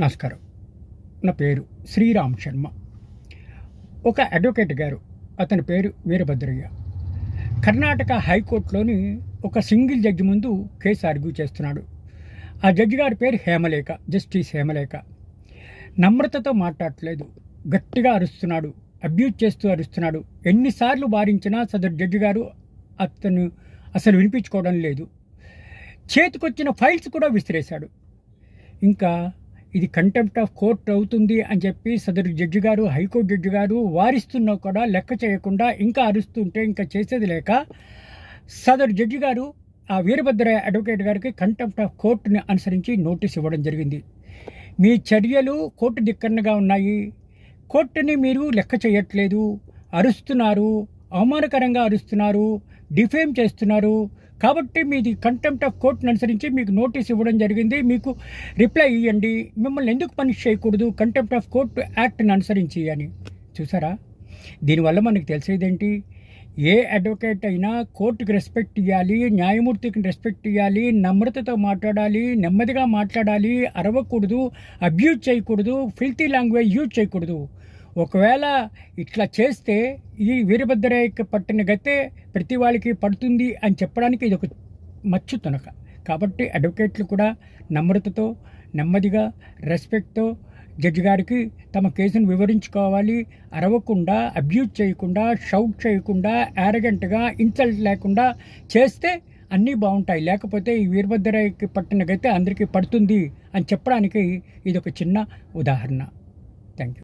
నమస్కారం. నా పేరు శ్రీరామ్ శర్మ. ఒక అడ్వకేట్ గారు అతని పేరు వీరభద్రయ్య. కర్ణాటక హైకోర్టులోని ఒక సింగిల్ జడ్జి ముందు కేసు ఆర్గ్యూ చేస్తున్నాడు. ఆ జడ్జి గారి పేరు హేమలేఖ జస్టిస్ హేమలేఖ. నమ్రతతో మాట్లాడట్లేదు. గట్టిగా అరుస్తున్నాడు అబ్యూజ్ చేస్తూ అరుస్తున్నాడు. ఎన్నిసార్లు వారించినా సదరు జడ్జి గారు అతను అసలు వినిపించుకోవడం లేదు. చేతికొచ్చిన ఫైల్స్ కూడా విసిరేశాడు. ఇంకా ఇది కంటెంప్ట్ ఆఫ్ కోర్ట్ అవుతుంది అని చెప్పి సదరు జడ్జి గారు హైకోర్టు జడ్జి గారు వారిస్తున్నా కూడా లెక్క చేయకుండా ఇంకా అరుస్తుంటే ఇంకా చేసేది లేక సదరు జడ్జి గారు ఆ వీరభద్ర అడ్వకేట్ గారికి కంటెంప్ట్ ఆఫ్ కోర్టుని అనుసరించి నోటీస్ ఇవ్వడం జరిగింది. మీ చర్యలు కోర్టు దిక్కన్నగా ఉన్నాయి. కోర్టుని మీరు లెక్క చేయట్లేదు. అరుస్తున్నారు. అవమానకరంగా అరుస్తున్నారు. డిఫేమ్ చేస్తున్నారు. కాబట్టి మీది కంటెంప్ట్ ఆఫ్ కోర్టును అనుసరించి మీకు నోటీస్ ఇవ్వడం జరిగింది. మీకు రిప్లై ఇవ్వండి మిమ్మల్ని ఎందుకు పనిష్ చేయకూడదు? కంటెంప్ట్ ఆఫ్ కోర్టు యాక్ట్ని అనుసరించి అని. చూసారా? దీనివల్ల మనకు తెలిసేదేంటి? ఏ అడ్వకేట్ అయినా కోర్టుకి రెస్పెక్ట్ ఇవ్వాలి న్యాయమూర్తికి రెస్పెక్ట్ ఇవ్వాలి నమ్రతతో మాట్లాడాలి నెమ్మదిగా మాట్లాడాలి అరవకూడదు అబ్యూజ్ చేయకూడదు ఫిల్తీ లాంగ్వేజ్ యూజ్ చేయకూడదు. ఒకవేళ ఇట్లా చేస్తే ఈ వీరభద్రయ్యకి పట్టిన గతే ప్రతి వాళ్ళకి పడుతుంది అని చెప్పడానికి ఇది ఒక మచ్చు తునక. కాబట్టి అడ్వకేట్లు కూడా నమ్రతతో నెమ్మదిగా రెస్పెక్ట్తో జడ్జి గారికి తమ కేసును వివరించుకోవాలి. అరవకుండా అబ్యూజ్ చేయకుండా షౌట్ చేయకుండా యారగెంట్గా ఇన్సల్ట్ లేకుండా చేస్తే అన్నీ బాగుంటాయి. లేకపోతే ఈ వీరభద్రయ్యకి పట్టిన గతే అందరికీ పడుతుంది అని చెప్పడానికి ఇది ఒక చిన్న ఉదాహరణ. Thank you